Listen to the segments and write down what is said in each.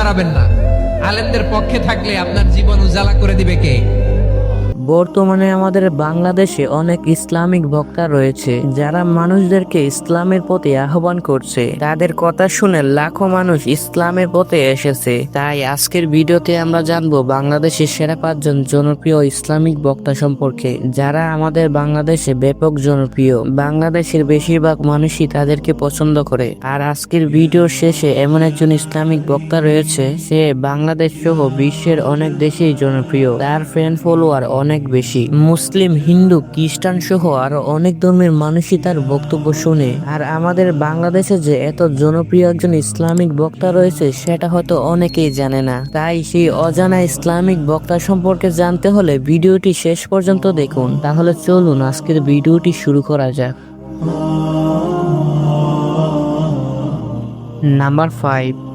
দাঁড়াবেন না। আলেমদের পক্ষে থাকলে আপনার জীবন উজালা করে দিবে কে? বর্তমানে আমাদের বাংলাদেশে অনেক ইসলামিক বক্তা রয়েছে, যারা মানুষদেরকে ইসলামের প্রতি আহ্বান করছে। তাদের কথা শুনে লাখো মানুষ ইসলামের পথে এসেছে। তাই আজকের ভিডিওতে আমরা জানব বাংলাদেশের সেরা পাঁচজন জনপ্রিয় ইসলামিক বক্তা সম্পর্কে, যারা আমাদের বাংলাদেশে ব্যাপক জনপ্রিয়। বাংলাদেশের বেশিরভাগ মানুষই তাদেরকে পছন্দ করে। আর আজকের ভিডিওর শেষে এমন একজন ইসলামিক বক্তা রয়েছে, সে বাংলাদেশ সহ বিশ্বের অনেক দেশেই জনপ্রিয়। তার ফ্যান ফলোয়ার অনেক বেশি। মুসলিম, হিন্দু, খ্রিস্টান সহ আরও অনেক ধর্মের মানুষই তার বক্তব্য শুনে। আর আমাদের বাংলাদেশে যে এত জনপ্রিয় একজন ইসলামিক বক্তা রয়েছে, সেটা হয়তো অনেকেই জানে না। তাই সেই অজানা ইসলামিক বক্তা সম্পর্কে জানতে হলে ভিডিওটি শেষ পর্যন্ত দেখুন। তাহলে চলুন, আজকের ভিডিওটি শুরু করা যাক। Number five.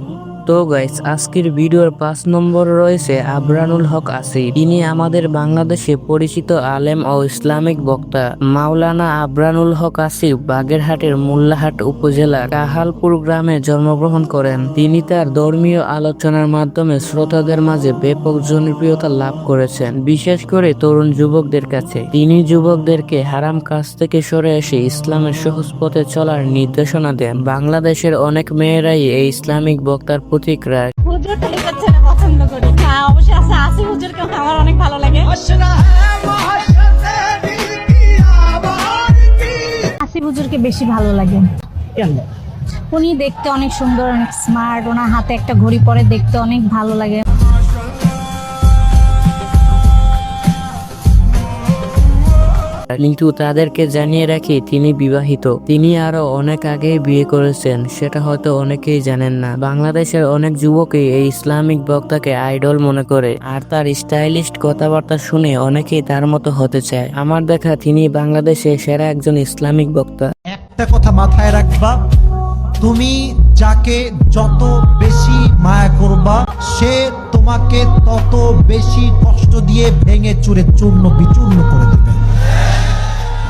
তো গাইস আজকের ভিডিওর পাঁচ নম্বর রয়েছে আবরানুল হক আসিফ। তিনি আমাদের বাংলাদেশে পরিচিত আলেম ও ইসলামিক বক্তা। মাওলানা আবরানুল হক আসিফ বাগেরহাটের মোল্লাহাট উপজেলা কাহালপুর গ্রামে জন্মগ্রহণ করেন। তিনি তার ধর্মীয় আলোচনার মাধ্যমে শ্রোতাদের মাঝে ব্যাপক জনপ্রিয়তা লাভ করেছেন, বিশেষ করে তরুণ যুবকদের কাছে। তিনি যুবকদেরকে হারাম কাজ থেকে সরে এসে ইসলামের সহজ পথে চলার নির্দেশনা দেন। বাংলাদেশের অনেক মেয়েরাই এই ইসলামিক বক্তার প্রতিক্রিয়া হুজুর টাইপের ছেলে পছন্দ করি। হ্যাঁ অবশ্যই আছে আসি হুজুরকে আমার অনেক ভালো লাগে। আসি হুজুরকে বেশি ভালো লাগে। উনি দেখতে অনেক সুন্দর অনেক স্মার্ট ওনার হাতে একটা ঘড়ি পরে দেখতে অনেক ভালো লাগে। কিন্তু তাদেরকে জানিয়ে রাখি, তিনি বিবাহিত। তিনি আরও অনেক আগে বিয়ে করেছেন, সেটা হয়তো অনেকেই জানেন না। বাংলাদেশের অনেক যুবকই এই ইসলামিক বক্তাকে আইডল মনে করে, আর তার স্টাইলিস্ট কথাবার্তা শুনে অনেকেই তার মতো হতে চায়। আমার দেখা, তিনি বাংলাদেশে সেরা একজন ইসলামিক বক্তা। একটা কথা মাথায় রাখবা, তুমি যাকে যত বেশি মায়া করবা, সে তোমাকে তত বেশি কষ্ট দিয়ে ভেঙে চুরে চূর্ণ বিচূর্ণ করে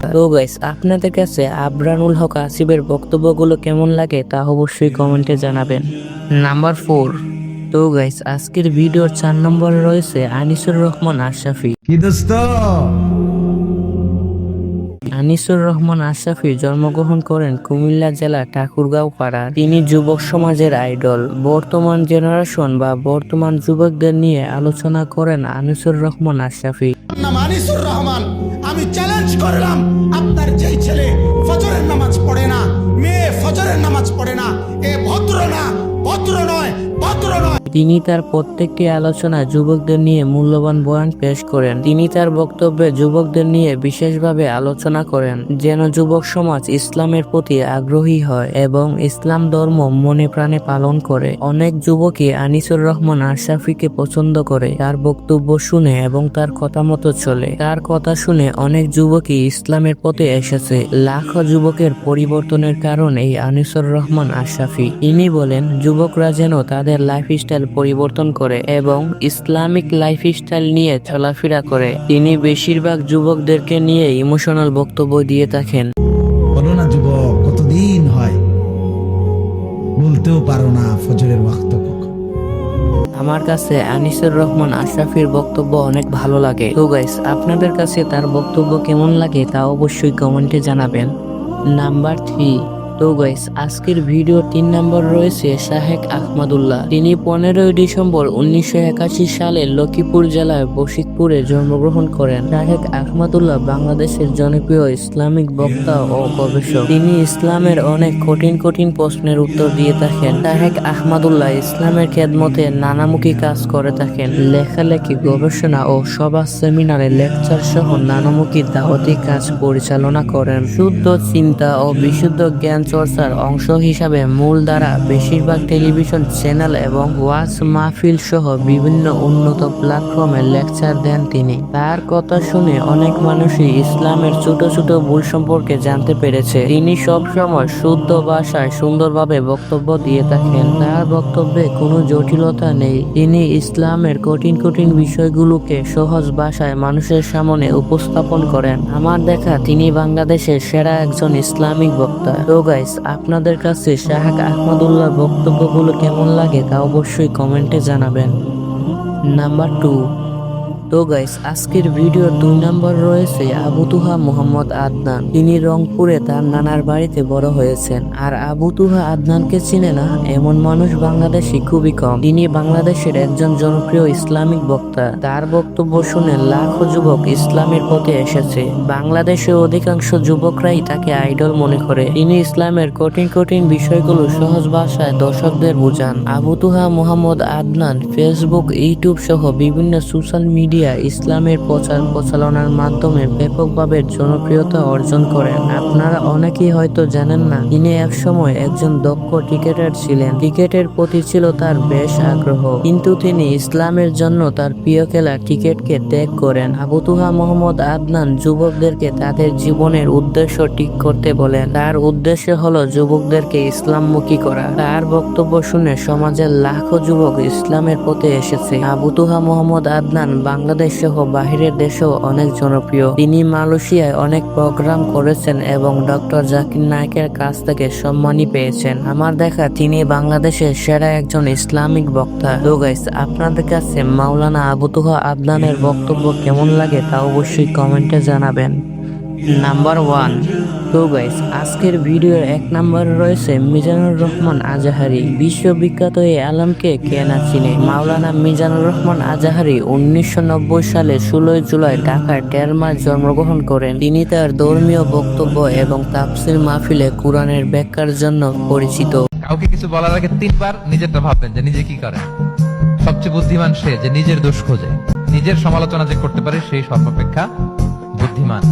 দেবে তো গাইস আপনাদের কাছে আবরানুল হক আসিফের বক্তব্যগুলো কেমন লাগে তা অবশ্যই কমেন্টে জানাবেন। নাম্বার ফোর তো গাইস আজকের ভিডিওর চার নম্বরে রয়েছে আনিসুর রহমান আশরাফি। কি দোস্ত? আনিসুর রহমান আশরাফি জন্মগ্রহণ করেন কুমিল্লা জেলা ঠাকুরগাঁও পাড়া তিনি যুবক সমাজের আইডল বর্তমান জেনারেশন বা বর্তমান যুবকদের নিয়ে আলোচনা করেন আনিসুর রহমান আশরাফি। নাম আনিসুর রহমান। আমি চ্যালেঞ্জ করলাম। ফজরের নামাজ পড়ে না। এ ভদ্র না ভদ্র নয় ভদ্র নয়। তিনি তার প্রত্যেকটি আলোচনা যুবকদের নিয়ে মূল্যবান বয়ান পেশ করেন। তিনি তার বক্তব্যে যুবকদের নিয়ে বিশেষভাবে আলোচনা করেন, যেন যুবক সমাজ ইসলামের প্রতি আগ্রহী হয় এবং ইসলাম ধর্ম মনে প্রাণে পালন করে। অনেক যুবকই আনিসুর রহমান আশরাফিকে পছন্দ করে, তার বক্তব্য শুনে এবং তার কথা মতো চলে। তার কথা শুনে অনেক যুবকই ইসলামের পথে এসেছে। লাখো যুবকের পরিবর্তনের কারণ এই আনিসুর রহমান আশরাফি। তিনি বলেন, যুবকরা যেন তাদের লাইফস্টাইল পরিবর্তন করে এবং ইসলামিক লাইফস্টাইল নিয়ে চলাফেরা করে। তিনি বেশিরভাগ যুবকদেরকে নিয়ে ইমোশনাল বক্তব্য দিয়ে থাকেন। বলো না যুবক কতদিন হয়? বলতেও পারো না ফজরের ওয়াক্ত আমার কাছে আনিসুর রহমান আশরাফির বক্তব্য অনেক ভালো লাগে। তো গাইস আপনাদের কাছে তার বক্তব্য কেমন লাগে তা অবশ্যই কমেন্টে জানাবেন। নাম্বার থ্রি তো গাইস আজকের ভিডিও তিন নম্বর রয়েছে শাহেক আহমদুল্লাহ। তিনি পনেরোই ডিসেম্বর উনিশশো একাশি সালে লক্ষ্মীপুর জেলার বশিকপুরে জন্মগ্রহণ করেন। শাহেক আহমদুল্লাহ বাংলাদেশের জনপ্রিয় ইসলামিক বক্তা ও গবেষক। তিনি ইসলামের অনেক কঠিন কঠিন প্রশ্নের উত্তর দিয়ে থাকেন। শাহেক আহমদুল্লাহ ইসলামের খেদমতে নানামুখী কাজ করে থাকেন। লেখালেখি, গবেষণা ও সভা সেমিনারে লেকচার সহ নানামুখী দাওয়াতি কাজ পরিচালনা করেন। শুদ্ধ চিন্তা ও বিশুদ্ধ জ্ঞান চর্চার অংশ হিসাবে মূল দ্বারা বেশিরভাগ টেলিভিশন চ্যানেল এবং ওয়াজ মাহফিল সহ বিভিন্ন উন্নত প্ল্যাটফর্মে লেকচার দেন তিনি। তার কথা শুনে অনেক মানুষই ইসলামের ছোট ছোট ভুল সম্পর্কে জানতে পেরেছে। তিনি সবসময় শুদ্ধ ভাষায় সুন্দরভাবে বক্তব্য দিয়ে থাকেন। তার বক্তব্যে কোনো জটিলতা নেই। তিনি ইসলামের কঠিন কঠিন বিষয়গুলোকে সহজ ভাষায় মানুষের সামনে উপস্থাপন করেন। আমার দেখা, তিনি বাংলাদেশের সেরা একজন ইসলামিক বক্তা। গাইস আপনাদের কাছে শাহাক আহমদুল্লাহর বক্তব্যগুলো কেমন লাগে তা অবশ্যই কমেন্টে জানাবেন। নাম্বার টু তো গাইস আজকের ভিডিও দুই নম্বর রয়েছে আবু তুহা মোহাম্মদ আদনান। তিনি রংপুরে তার নানার বাড়িতে বড় হয়েছেন। আর আবু তুহা আদনানকে চিনে না, এমন মানুষ বাংলাদেশে খুবই কম। তিনি বাংলাদেশের একজন জনপ্রিয় ইসলামিক বক্তা। তার বক্তব্য শুনে লাখো যুবক ইসলামের পথে এসেছে। বাংলাদেশের অধিকাংশ যুবকরাই তাকে আইডল মনে করে। তিনি ইসলামের কঠিন কঠিন বিষয়গুলো সহজ ভাষায় দর্শকদের বোঝান। আবু তুহা মোহাম্মদ আদনান ফেসবুক ইউটিউব সহ বিভিন্ন সোশ্যাল মিডিয়া ইসলামের প্রচার প্রচারণার মাধ্যমে ব্যাপকভাবে জনপ্রিয়তা অর্জন করেন। আপনারা অনেকেই হয়তো জানেন না, তিনি একসময় একজন দক্ষ ক্রিকেটার ছিলেন। ক্রিকেটের প্রতি ছিল তার বেশ আগ্রহ, কিন্তু তিনি ইসলামের জন্য তার প্রিয় খেলা ক্রিকেটকে ত্যাগ করেন। আবুতুহা মোহাম্মদ আদনান যুবকদেরকে তাদের জীবনের উদ্দেশ্য ঠিক করতে বলেন। তার উদ্দেশ্য হলো যুবকদেরকে ইসলামমুখী করা। তার বক্তব্য শুনে সমাজের লাখো যুবক ইসলামের পথে এসেছে। আবুতুহা মোহাম্মদ আদনান বাংলাদেশ সহ বাহিরের দেশেও অনেক জনপ্রিয়। তিনি মালয়েশিয়ায় অনেক প্রোগ্রাম করেছেন এবং ডক্টর জাকির নায়কের কাছ থেকে সম্মানী পেয়েছেন। আমার দেখা, তিনি বাংলাদেশের সেরা একজন ইসলামিক বক্তা। তো গাইস আপনাদের কাছে মাওলানা আবু তুহা আদনানের বক্তব্য কেমন লাগে তা অবশ্যই কমেন্টে জানাবেন। নাম্বার ওয়ান তো গাইস, আজকের ভিডিওর এক নম্বরে রয়েছে মিজানুর রহমান আজাহারি। বিশ্ববিখ্যাত এই আলমকে কে না চিনে? মাওলানা মিজানুর রহমান আজাহারি উনিশশো নব্বই সালে ষোলোই জুলাই ঢাকার টেরমায় জন্মগ্রহণ করেন। তিনি তার ধর্মীয় বক্তব্য এবং তাফসির মাহফিলে কোরআনের ব্যাখ্যার জন্য পরিচিত। কাউকে কিছু বলার আগে তিনবার নিজেরটা ভাববেন যে নিজে কি করে। সবচেয়ে বুদ্ধিমান সে যে নিজের দোষ খোঁজে। নিজের সমালোচনা যে করতে পারে সেই সর্বাপেক্ষা বুদ্ধিমান।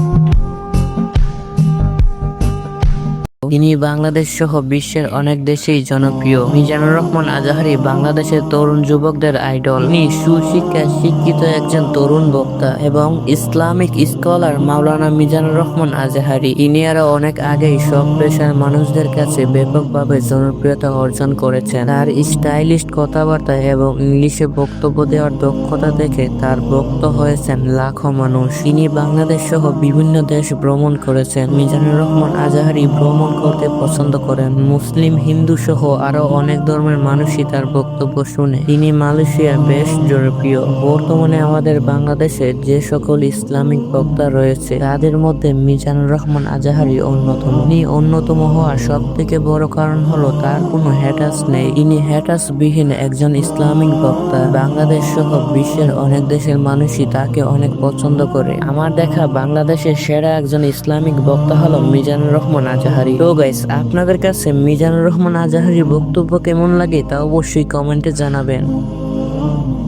তিনি বাংলাদেশ সহ বিশ্বের অনেক দেশেই জনপ্রিয়। মিজানুর রহমান আজাহারি বাংলাদেশের তরুণ যুবকদের আইডল। তিনি সুশিক্ষায় শিক্ষিত একজন তরুণ বক্তা এবং ইসলামিক স্কলার মাওলানা মিজানুর রহমান আজাহারি। তিনি আরও অনেক আগেই সব পেশার মানুষদের কাছে ব্যাপকভাবে জনপ্রিয়তা অর্জন করেছেন। তার স্টাইলিশ কথাবার্তা এবং ইংলিশে বক্তব্য দেওয়ার দক্ষতা দেখে তার বক্ত হয়েছেন লাখো মানুষ। তিনি বাংলাদেশ সহ বিভিন্ন দেশ ভ্রমণ করেছেন। মিজানুর রহমান আজাহারি ভ্রমণ করতে পছন্দ করেন। মুসলিম হিন্দু সহ আরও অনেক ধর্মের মানুষই তার বক্তব্য শুনে। তিনি মালয়েশিয়া বেশ জনপ্রিয় বর্তমানে আমাদের বাংলাদেশে যে সকল ইসলামিক বক্তা রয়েছে, তাদের মধ্যে মিজানুর রহমান আজাহারি অন্যতম। তিনি অন্যতম হওয়ার সব থেকে বড় কারণ হলো তার কোনো হ্যাটাস নেই। তিনি হ্যাটাস বিহীন একজন ইসলামিক বক্তা। বাংলাদেশ সহ বিশ্বের অনেক দেশের মানুষই তাকে অনেক পছন্দ করে। আমার দেখা বাংলাদেশের সেরা একজন ইসলামিক বক্তা হলো মিজানুর রহমান আজাহারি। তো গাইস আপনাদের কাছে মিজানুর রহমান আজাহারির বক্তব্য কেমন লাগে তা অবশ্যই কমেন্টে জানাবেন।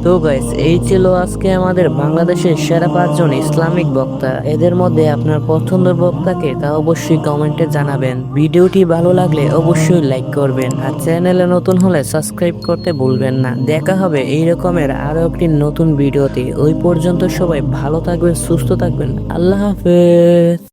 তো গাইস এই ছিল আজকে আমাদের বাংলাদেশের সেরা পাঁচজন ইসলামিক বক্তা। এদের মধ্যে আপনার পছন্দের বক্তাকে তা অবশ্যই কমেন্টে জানাবেন। ভিডিওটি ভালো লাগলে অবশ্যই লাইক করবেন। আর চ্যানেলে নতুন হলে সাবস্ক্রাইব করতে ভুলবেন না। দেখা হবে এই রকমের আরও একটি নতুন ভিডিওতে। ওই পর্যন্ত সবাই ভালো থাকবেন, সুস্থ থাকবেন। আল্লাহ হাফেজ।